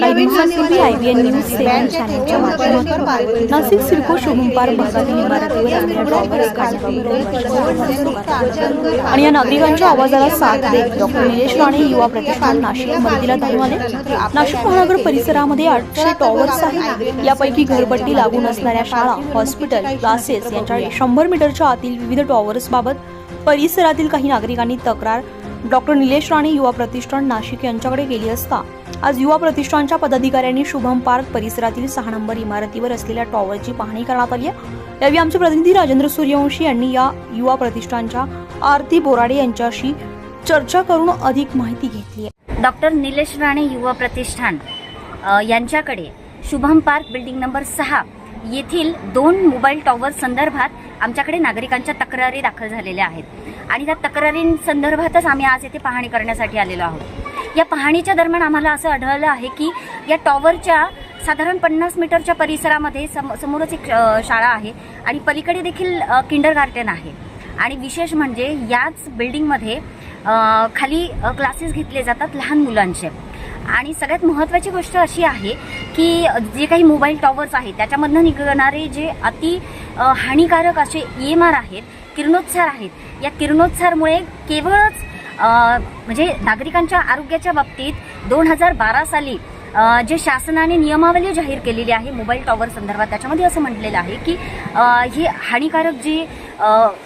काही दिवसांपूर्वी IBN news सेवन चॅनलच्या माध्यमातून नाशिक सिडको शुभंपार भागातील इमारतीवर आलेल्या टॉवर्स काढण्याबाबत आणि या नागरिकांच्या आवाजाला साथ देत डॉक्टर निलेश राणे युवा प्रतिष्ठान नाशिक मदतीला आले. नाशिक महानगर परिसरामध्ये आठशे टॉवर्स आहेत. यापैकी घरपट्टी लागून असणाऱ्या शाळा हॉस्पिटल क्लासेस यांच्या शंभर मीटरच्या आतील विविध टॉवर्स बाबत परिसरातील काही नागरिकांनी तक्रार. डॉक्टर निलेश राणे युवा प्रतिष्ठान नाशिक यांच्याकडे केली असता आज युवा प्रतिष्ठानच्या पदाधिकाऱ्यांनी शुभम पार्क परिसरातील सहा नंबर इमारतीवर असलेल्या टॉवरची पाहणी करण्यात आली आहे. यावेळी आमचे प्रतिनिधी राजेंद्र सूर्यवंशी यांनी या युवा प्रतिष्ठानच्या आरती बोराडे यांच्याशी चर्चा करून अधिक माहिती घेतली आहे. डॉक्टर निलेश राणे युवा प्रतिष्ठान यांच्याकडे शुभम पार्क बिल्डिंग नंबर सहा येथील दोन मोबाईल टॉवर संदर्भात आमच्याकडे नागरिकांच्या तक्रारी दाखल झालेल्या आहेत. आणि त्या तक्रारीं संदर्भातच आम्ही आज येथे पाहणी करण्यासाठी आलेलो आहोत. या पाहणीच्या दरम्यान आम्हाला असं आढळलं आहे की या टॉवरच्या साधारण पन्नास मीटरच्या परिसरामध्ये सम समोरच एक शाळा आहे आणि पलीकडे देखील किंडर गार्डन आहे. आणि विशेष म्हणजे याच बिल्डिंगमध्ये खाली क्लासेस घेतले जातात लहान मुलांचे. आणि सगळ्यात महत्त्वाची गोष्ट अशी आहे की जे काही मोबाईल टॉवर्स आहेत त्याच्यामधनं निघणारे जे अति हानिकारक असे ई एम आर आहेत किरणोत्सार आहेत या किरणोत्सारमुळे केवळच म्हणजे नागरिकांच्या आरोग्याच्या बाबतीत दोन हजार बारा साली जे शासनाने नियमावली जाहीर केलेली आहे मोबाईल टॉवर संदर्भात त्याच्यामध्ये असं म्हटलेलं आहे की ही हानिकारक जी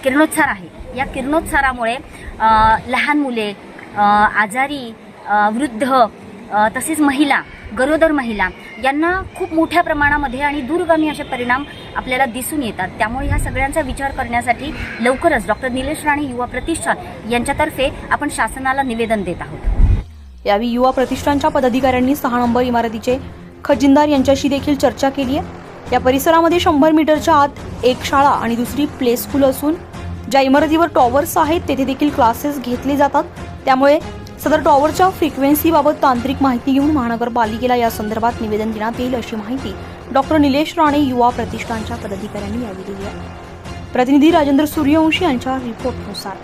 किरणोत्सार आहे या किरणोत्सारामुळे लहान मुले आजारी वृद्ध तसेच महिला गरोदर महिला यांना खूप मोठ्या प्रमाणामध्ये आणि दूरगामी असे परिणाम आपल्याला दिसून येतात. त्यामुळे ह्या सगळ्यांचा विचार करण्यासाठी लवकरच डॉक्टर निलेश राणे युवा प्रतिष्ठान यांच्यातर्फे आपण शासनाला निवेदन देत आहोत. यावेळी युवा प्रतिष्ठानच्या पदाधिकाऱ्यांनी सहा नंबर इमारतीचे खजिनदार यांच्याशी देखील चर्चा केली आहे. या परिसरामध्ये शंभर मीटरच्या आत एक शाळा आणि दुसरी प्ले स्कूल असून ज्या इमारतीवर टॉवर्स आहेत तेथे देखील क्लासेस घेतले जातात. त्यामुळे सदर टॉवरच्या फ्रिक्वेन्सीबाबत तांत्रिक माहिती घेऊन महानगरपालिकेला या संदर्भात निवेदन देण्यात येईल अशी माहिती डॉक्टर निलेश राणे युवा प्रतिष्ठानच्या पदाधिकाऱ्यांनी यावेळी दिली आहे. प्रतिनिधी राजेंद्र सूर्यवंशी यांच्या रिपोर्टनुसार.